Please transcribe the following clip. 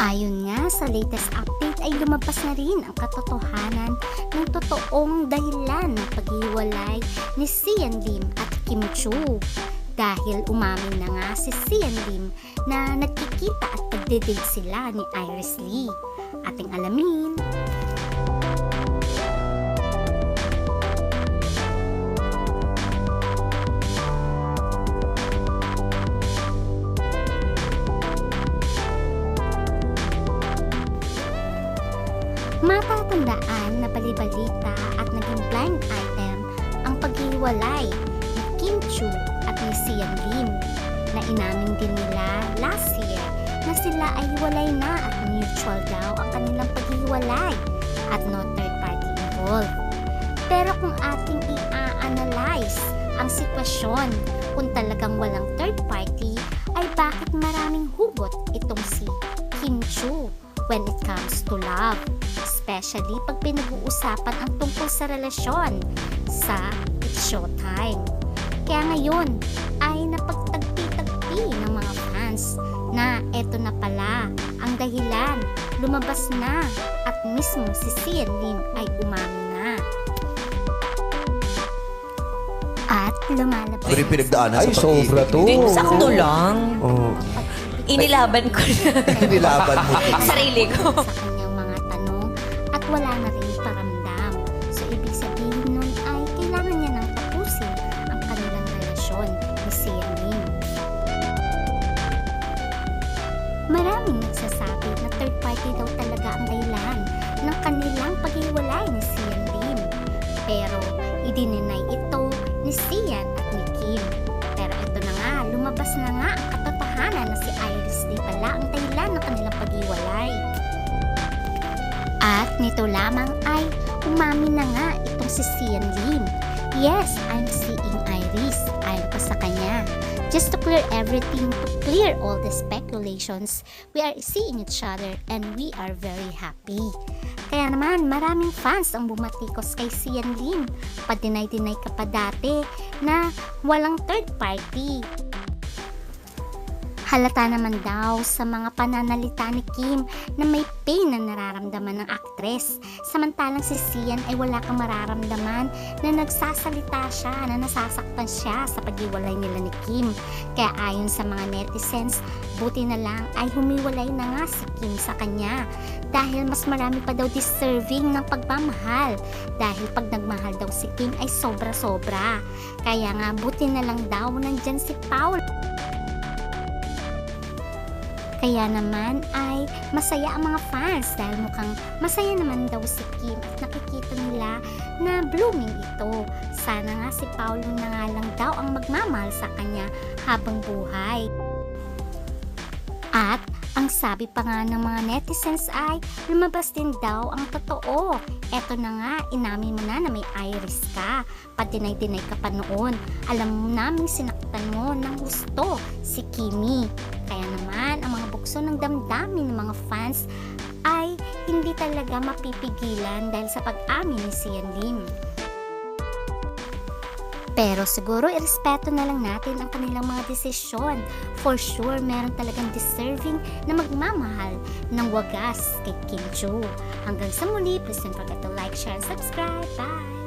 Ayon nga sa latest update ay lumabas na rin ang katotohanan ng totoong dahilan ng paghiwalay ni Sian Lim at Kim Chu. Dahil umamin na nga si Sian Lim na nagkikita at nagde-date sila ni Iris Lee. Ating alamin. Matatandaan na balibalita at naging blind item ang paghiwalay ni Kim Chu at ni Sian Lim na inamin din nila last year na sila ay hiwalay na at mutual daw ang kanilang paghiwalay at no third party involved. Pero kung ating i-analyze ang sitwasyon kung talagang walang third party ay bakit maraming hugot itong si Kim Chu when it comes to love especially pag pinag-uusapan ang tungkol sa relasyon sa It's Showtime. Kaya ngayon ay napagtagpi-tagpi ng mga fans na eto na pala ang dahilan, lumabas na at mismo si Sian Lim ay umamin na. At lumalabas Pero yung pinagdaanan Ay, sa pag-ibig. sobra to. Hindi. Sakto lang. Oh. Inilaban ko na Nilaban mo. sarili ko. sa kanyang mga tanong at wala na rin paramdam. So, ibig sabihin nun ay kailangan niya nang tapusin ang kanilang relasyon ni Sian Lim. Maraming nagsasabi na third party daw talaga ang dahilan ng kanilang paghiwalay ni Sian Lim. Pero, idininay ito ni Sian at ni Kim. Pero ito na nga, lumabas na nga ang katotohanan na si Iris Lee pala ang dahilan ng kanilang paghiwalay. At nito lamang ay umamin na nga itong si Sian Lim. Yes, I'm seeing Iris. Ayon pa sa kanya. Just to clear everything, to clear all the speculations, we are seeing each other and we are very happy. Kaya naman, maraming fans ang bumatikos kay Sian Lim. Padinay-dinay ka pa dati na walang third party. Halata naman daw sa mga pananalita ni Kim na may pain na nararamdaman ng aktres. Samantalang si Sian ay wala kang mararamdaman na nagsasalita siya, na nasasaktan siya sa paghiwalay nila ni Kim. Kaya ayon sa mga netizens, buti na lang ay humiwalay na nga si Kim sa kanya. Dahil mas marami pa daw deserving ng pagmamahal. Dahil pag nagmahal daw si Kim ay sobra-sobra. Kaya nga buti na lang daw nandyan si Paul kaya naman ay masaya ang mga fans dahil mukhang masaya naman daw si Kim at nakikita nila na blooming ito. Sana nga si Paulo na nga lang daw ang magmamahal sa kanya habang buhay. At ang sabi pa nga ng mga netizens ay lumabas din daw ang totoo. Eto na nga, inamin mo na na may iris ka. Padinay-dinay ka pa noon. Alam mo naming sinaktan mo ng gusto si Kimi. Kaya naman, bukso ng damdamin ng mga fans ay hindi talaga mapipigilan dahil sa pag-amin ni Sian Lim. Pero siguro irespeto na lang natin ang kanilang mga desisyon. For sure, meron talagang deserving na magmamahal ng wagas kay Kim Joo. Hanggang sa muli, please don't forget to like, share, and subscribe. Bye!